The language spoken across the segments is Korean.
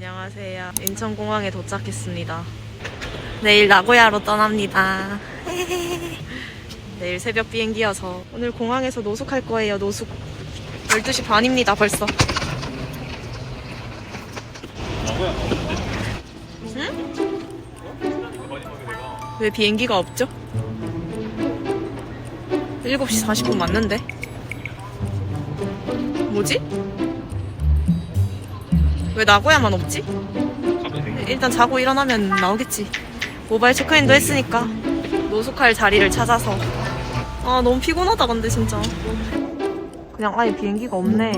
안녕하세요. 인천공항에 도착했습니다. 내일 나고야로 떠납니다. 내일 새벽 비행기여서 오늘 공항에서 노숙할 거예요. 노숙. 12시 반입니다. 벌써. 응? 왜 비행기가 없죠? 7시 40분 맞는데? 뭐지? 왜 나고야만 없지? 일단 자고 일어나면 나오겠지. 모바일 체크인도 했으니까 노숙할 자리를 찾아서. 아 너무 피곤하다 근데 진짜. 그냥 아예 비행기가 없네.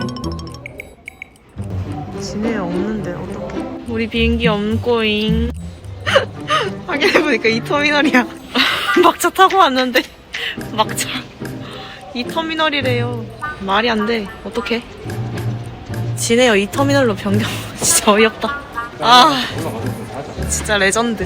진해에 없는데 어떡해. 우리 비행기 없고잉. 확인해보니까 이 터미널이야. 막차 타고 왔는데 막차. 이 터미널이래요. 말이 안 돼. 어떡해. 지네요 이 터미널로 변경. 진짜 어이없다. 아 진짜 레전드.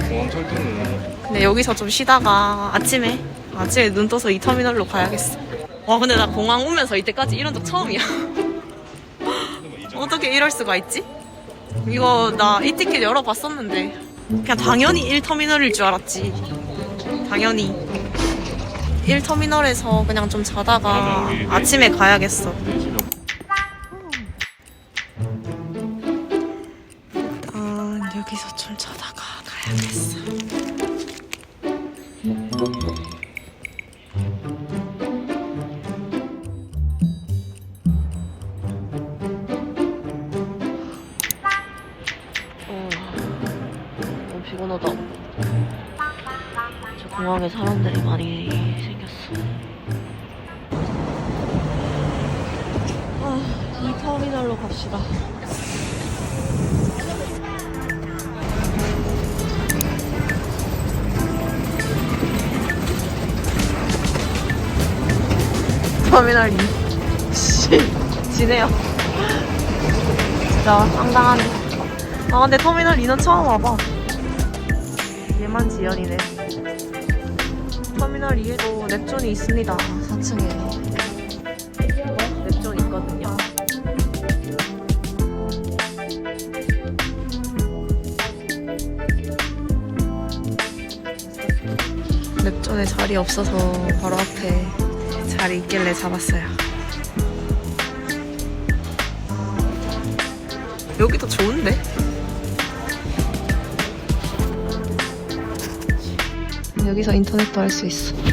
근데 여기서 좀 쉬다가 아침에 아침에 눈 떠서 이 터미널로 가야겠어. 와 근데 나 공항 오면서 이때까지 이런 적 처음이야. 어떻게 이럴 수가 있지? 이거 나 이 티켓 열어봤었는데 그냥 당연히 1터미널일 줄 알았지. 당연히 1터미널에서 그냥 좀 자다가 아침에 가야겠어. 가야겠어. 어, 너무 피곤하다. 저 공항에 사람들이 많이 생겼어. 아, 이 터미널로 갑시다. 터미널 2. 씨, 지네요. 진짜 상당하네. 아, 근데 터미널 2는 처음 와봐. 얘만 지연이네. 터미널 2에도 랩존이 있습니다. 4층에. 랩존 있거든요. 랩존에 자리 없어서 바로 앞에 자리 있길래 잡았어요. 여기도 좋은데? 여기서 인터넷도 할 수 있어.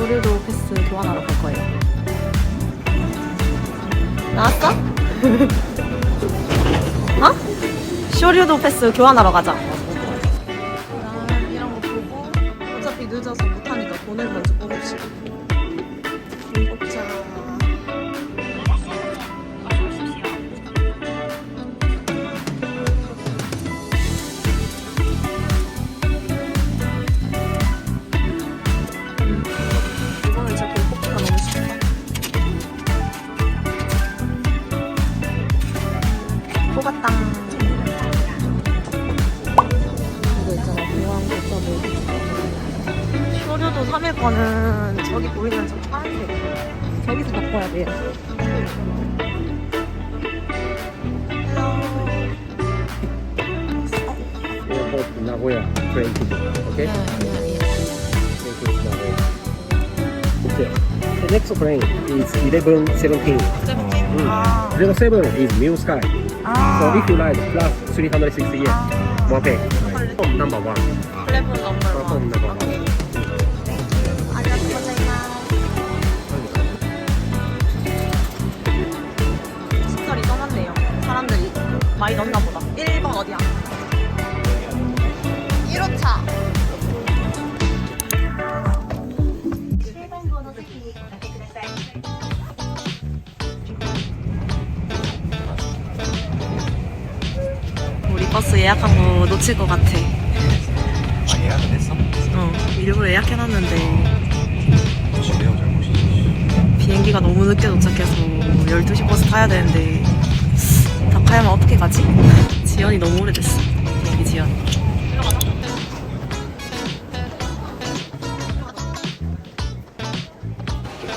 조류도 패스 교환하러 갈 거예요. 나왔어? 어? 쇼류도 패스 교환하러 가자. 난 이런 거 보고 어차피 늦어서 못하니까 돈을 먼저 뽑읍시다. 뽑았다. 이거 있잖아 공항 국가부 쇼류도 3일권은 저기 보이는 저 파란색 저기서 바꿔야 돼요 airport Nagoya train ticket. Okay? The next plane is 1117. Mm. 아, 07 is New Sky. So 아 if you like, plus 360 yen. More pay. Platform number one. Platform number one. 많이 넣나 보다 1번 어디야? 버스 예약한 거 놓칠 것 같아. 아 예약은 했어? 어, 일부러 예약해놨는데 지레오 잘못이지 비행기가 너무 늦게 도착해서 12시 버스 타야 되는데 다카야마 어떻게 가지? 지연이 너무 오래됐어. 비행기 지연.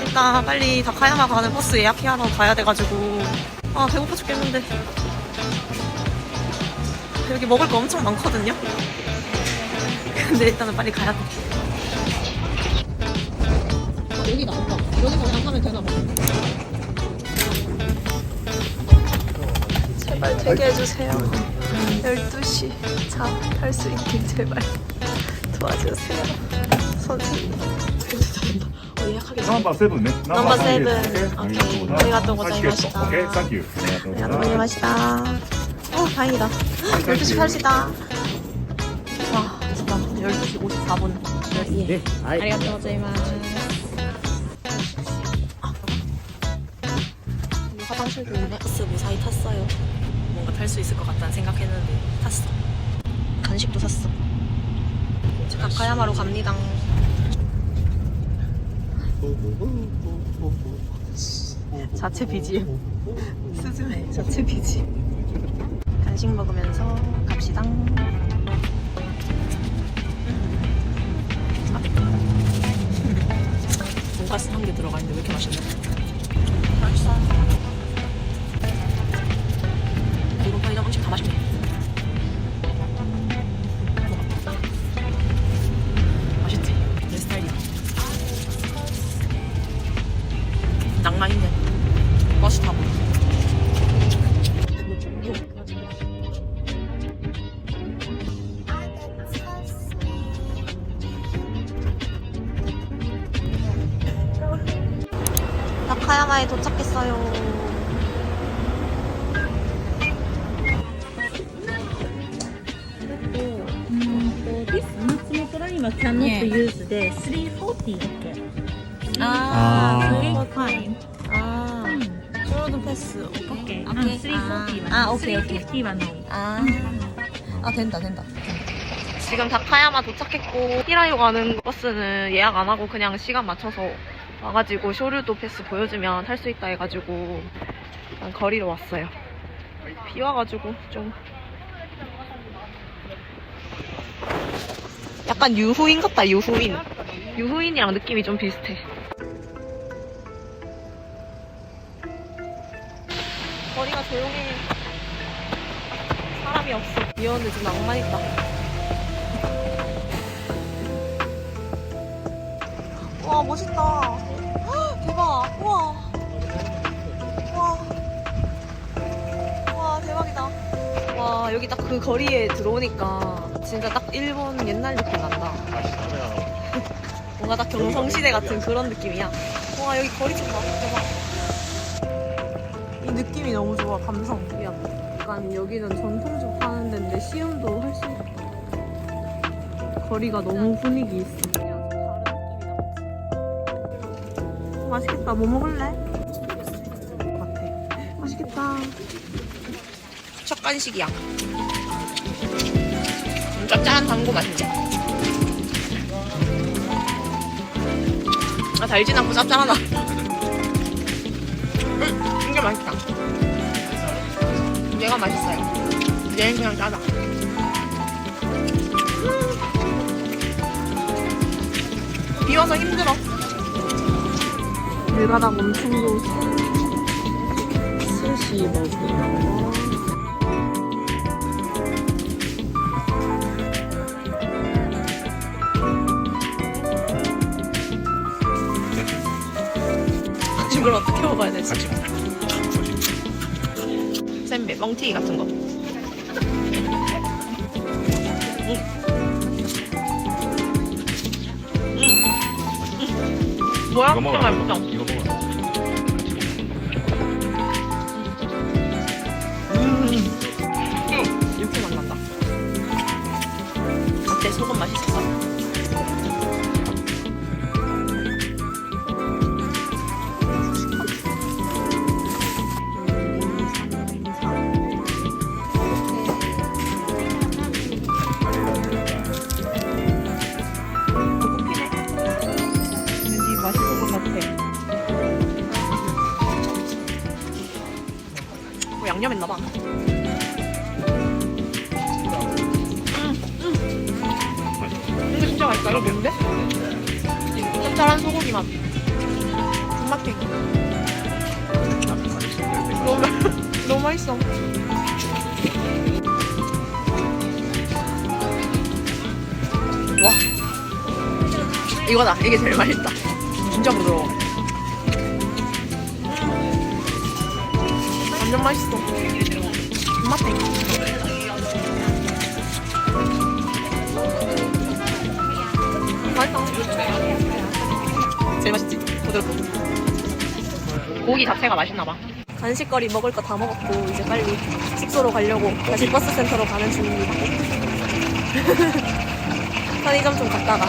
일단 빨리 다카야마 가는 버스 예약하러 가야 돼가지고 아 배고파 죽겠는데 여기 먹을 거 엄청 많거든요. 근데 일단은 빨리 가야 돼. 여기 나온다. 여기서 그냥 가면 되나 봐. 제발 되게 해주세요. 12시 차탈수 있길 제발 도와주세요. 선생님. 된다, 된다. 어, 예약하겠습니다. 넘버 세븐 네. 넘버 세븐. 오케이. 오케이. 아리가또 고자이마시다. 오케이, 땡큐. 아리가또 고자이마시다. 어, 다행이다. 12시 탈시다. 와, 진짜 12시 54분. 네. 아이. 아리가또 고자이마스. 화장실도 있네. 버스 무사히 탔어요. 뭔가 탈 수 있을 것 같다는 생각했는데 탔어. 간식도 샀어. 이제 다카야마로 갑니다. 자체 BGM. 스즈메 자체 BGM. 간식 먹으면서 갑시다. 돈가스 한 개 들어가 있는데 왜 이렇게 맛있냐? 맛있어. 편의점 음식 다 맛있네. I need to use the 340 이렇게. 아, 아. 그게 fine. 아. 음. 줄어든 패스. 오케이. 아, 아. 아, 오케이, 오케이. 아. 음. 아, 된다, 된다. 지금 다카야마 도착했고 히라요 가는 버스는 예약 안 하고 그냥 시간 맞춰서 와가지고 쇼류도 패스 보여주면 탈 수 있다 해가지고 거리로 왔어요. 비 와가지고 좀 약간 유후인 같다 유후인. 유후인이랑 느낌이 좀 비슷해. 거리가 조용해. 사람이 없어. 미웠는데 좀 낭만 있다. 와 멋있다. 헉, 대박. 우와. 와. 와 대박이다. 와 여기 딱 그 거리에 들어오니까 진짜 딱 일본 옛날 느낌 난다. 뭔가 딱 경성시대 같은 그런 느낌이야. 와 여기 거리 좀 봐. 대박. 이 느낌이 너무 좋아. 감성. 야, 약간 여기는 전통적 하는 데인데 시음도 있다. 거리가 너무 분위기 있어. 맛있겠다. 뭐 먹을래? 맛있겠다. 첫 간식이야. 좀 짭짤한 당고 맛인데. 아 달진 않고 짭짤하다. 음, 이게 맛있다. 얘가 맛있어요. 얘는 그냥 짜다. 음. 비 와서 힘들어. 밀가닥 엄청 좋고. 스시 먹으러. 이걸 어떻게 먹어야 되지? 샌베, 멍튀기 같은 거. 음. 음. 뭐야? 이거 먹어라. 이거 먹어라 음. 이렇게 맛난다. 어때? 소금 맛있었어? 있나 봐. 음, 음. 이거 진짜 맛있다. 이거 뭔데? 짭짤한 소고기 맛. 군막탱이. 너무, 너무 맛있어. 와. 이거다. 이게 제일 맛있다. 진짜 부드러워. 완전 맛있어. 군막튀기. 맛있다. 제일 맛있지? 부드럽고. 고기 자체가 맛있나봐. 간식거리 먹을 거 다 먹었고, 이제 빨리 숙소로 가려고 다시 버스 센터로 가는 중입니다. 편의점 좀 갔다가